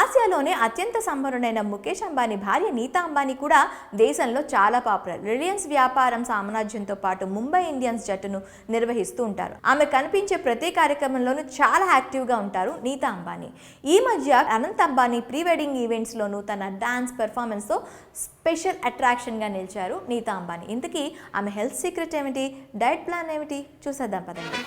ఆసియాలోనే అత్యంత సంపన్నుడైన ముఖేష్ అంబానీ భార్య నీతా అంబానీ కూడా దేశంలో చాలా పాపులర్ రిలయన్స్ వ్యాపారం సామ్రాజ్యంతో పాటు ముంబై ఇండియన్స్ జట్టును నిర్వహిస్తూ ఉంటారు. ఆమె కనిపించే ప్రతి కార్యక్రమంలోనూ చాలా యాక్టివ్గా ఉంటారు నీతా అంబానీ. ఈ మధ్య అనంత్ అంబానీ ప్రీ వెడ్డింగ్ ఈవెంట్స్లోనూ తన డాన్స్ పెర్ఫార్మెన్స్తో స్పెషల్ అట్రాక్షన్గా నిలిచారు నీతా అంబానీ. ఇంతకీ ఆమె హెల్త్ సీక్రెట్ ఏమిటి? డైట్ ప్లాన్ ఏమిటి? చూసేద్దాం పదండి.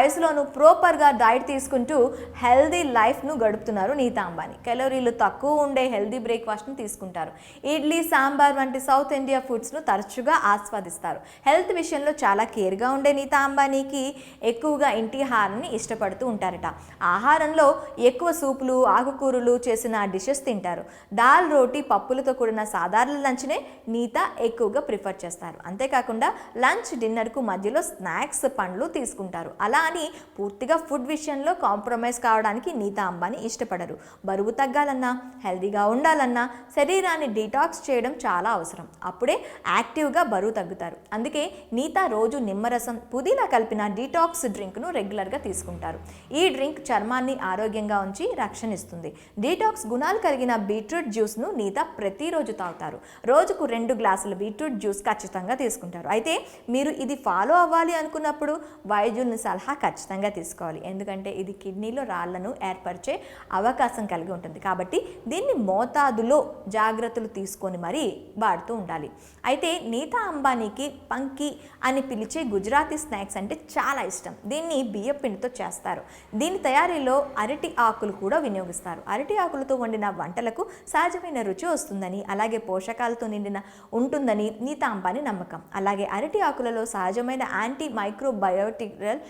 వయసులోనూ ప్రోపర్గా డైట్ తీసుకుంటూ హెల్దీ లైఫ్ను గడుపుతున్నారు నీతా అంబానీ. కెలోరీలు తక్కువ ఉండే హెల్దీ బ్రేక్ఫాస్ట్ను తీసుకుంటారు. ఇడ్లీ సాంబార్ వంటి సౌత్ ఇండియా ఫుడ్స్ను తరచుగా ఆస్వాదిస్తారు. హెల్త్ విషయంలో చాలా కేర్గా ఉండే నీతా అంబానీకి ఎక్కువగా ఇంటి ఆహారాన్ని ఇష్టపడుతూ ఉంటారట. ఆహారంలో ఎక్కువ సూపులు ఆకుకూరలు చేసిన డిషెస్ తింటారు. దాల్ రోటీ పప్పులతో కూడిన సాధారణ లంచ్నే నీత ఎక్కువగా ప్రిఫర్ చేస్తారు. అంతేకాకుండా లంచ్ డిన్నర్కు మధ్యలో స్నాక్స్ పండ్లు తీసుకుంటారు. అలా అని పూర్తిగా ఫుడ్ విషయంలో కాంప్రమైజ్ కావడానికి నీతా అంబానీ ఇష్టపడరు. బరువు తగ్గాలన్నా హెల్దీగా ఉండాలన్నా శరీరాన్ని డీటాక్స్ చేయడం చాలా అవసరం. అప్పుడే యాక్టివ్గా బరువు తగ్గుతారు. అందుకే నీతా రోజు నిమ్మరసం పుదీనా కలిపిన డీటాక్స్ డ్రింక్ను రెగ్యులర్గా తీసుకుంటారు. ఈ డ్రింక్ చర్మాన్ని ఆరోగ్యంగా ఉంచి రక్షణ ఇస్తుంది డీటాక్స్ గుణాలు కలిగిన బీట్రూట్ జ్యూస్ను నీతా ప్రతిరోజు తాగుతారు. రోజుకు రెండు గ్లాసుల బీట్రూట్ జ్యూస్ ఖచ్చితంగా తీసుకుంటారు. అయితే మీరు ఇది ఫాలో అవ్వాలి అనుకున్నప్పుడు వైద్యుల్ని సలహా ఖచ్చితంగా తీసుకోవాలి. ఎందుకంటే ఇది కిడ్నీలో రాళ్ళను ఏర్పరిచే అవకాశం కలిగి ఉంటుంది. కాబట్టి దీన్ని మోతాదులో జాగ్రత్తలు తీసుకొని మరీ వాడుతూ ఉండాలి. అయితే నీతా అంబానీకి పంకి అని పిలిచే గుజరాతీ స్నాక్స్ అంటే చాలా ఇష్టం. దీన్ని బియ్య పిండితో చేస్తారు. దీని తయారీలో అరటి ఆకులు కూడా వినియోగిస్తారు. అరటి ఆకులతో వండిన వంటలకు సహజమైన రుచి వస్తుందని అలాగే పోషకాలతో నిండిన ఉంటుందని నీతా అంబానీ నమ్మకం. అలాగే అరటి ఆకులలో సహజమైన యాంటీ మైక్రోబయోటికల్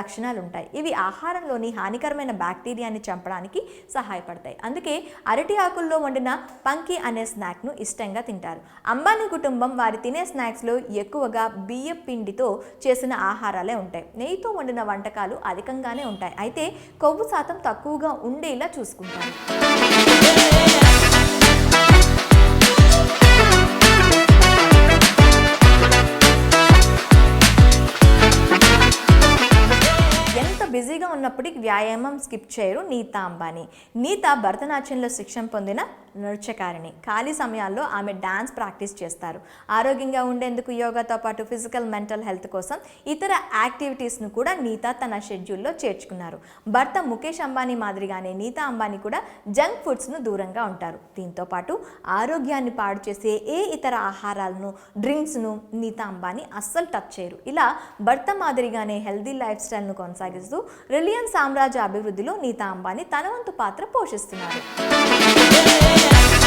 లక్షణాలు ఉంటాయి ఇవి ఆహారంలోని హానికరమైన బ్యాక్టీరియాని చంపడానికి సహాయపడతాయి. అందుకే అరటి ఆకుల్లో వండిన పంకి అనే స్నాక్ను ఇష్టంగా తింటారు. అంబానీ కుటుంబం వారి తినే స్నాక్స్లో ఎక్కువగా బియ్య పిండితో చేసిన ఆహారాలే ఉంటాయి. నెయ్యితో వండిన వంటకాలు అధికంగానే ఉంటాయి. అయితే కొవ్వు శాతం తక్కువగా ఉండేలా చూసుకుంటారు. బిజీగా ఉన్నప్పటికీ వ్యాయామం స్కిప్ చేయరు. నీతా అంబానీ. నీత భరతనాట్యంలో శిక్షణ పొందిన నృత్యకారిణి. ఖాళీ సమయాల్లో ఆమె డాన్స్ ప్రాక్టీస్ చేస్తారు. ఆరోగ్యంగా ఉండేందుకు యోగాతో పాటు ఫిజికల్ మెంటల్ హెల్త్ కోసం ఇతర యాక్టివిటీస్ను కూడా నీతా తన షెడ్యూల్లో చేర్చుకున్నారు. భర్త ముఖేష్ అంబానీ మాదిరిగానే నీతా అంబానీ కూడా జంక్ ఫుడ్స్ను దూరంగా ఉంటారు. దీంతో పాటు ఆరోగ్యాన్ని పాడు చేసే ఏ ఇతర ఆహారాలను డ్రింక్స్ను నీతా అంబానీ అస్సలు టచ్ చేయరు. ఇలా భర్త మాదిరిగానే హెల్దీ లైఫ్ స్టైల్ను కొనసాగిస్తూ రిలయన్స్ సామ్రాజ్య అభివృద్ధిలో నీతా అంబానీ తన వంతు పాత్ర పోషిస్తున్నారు. yeah.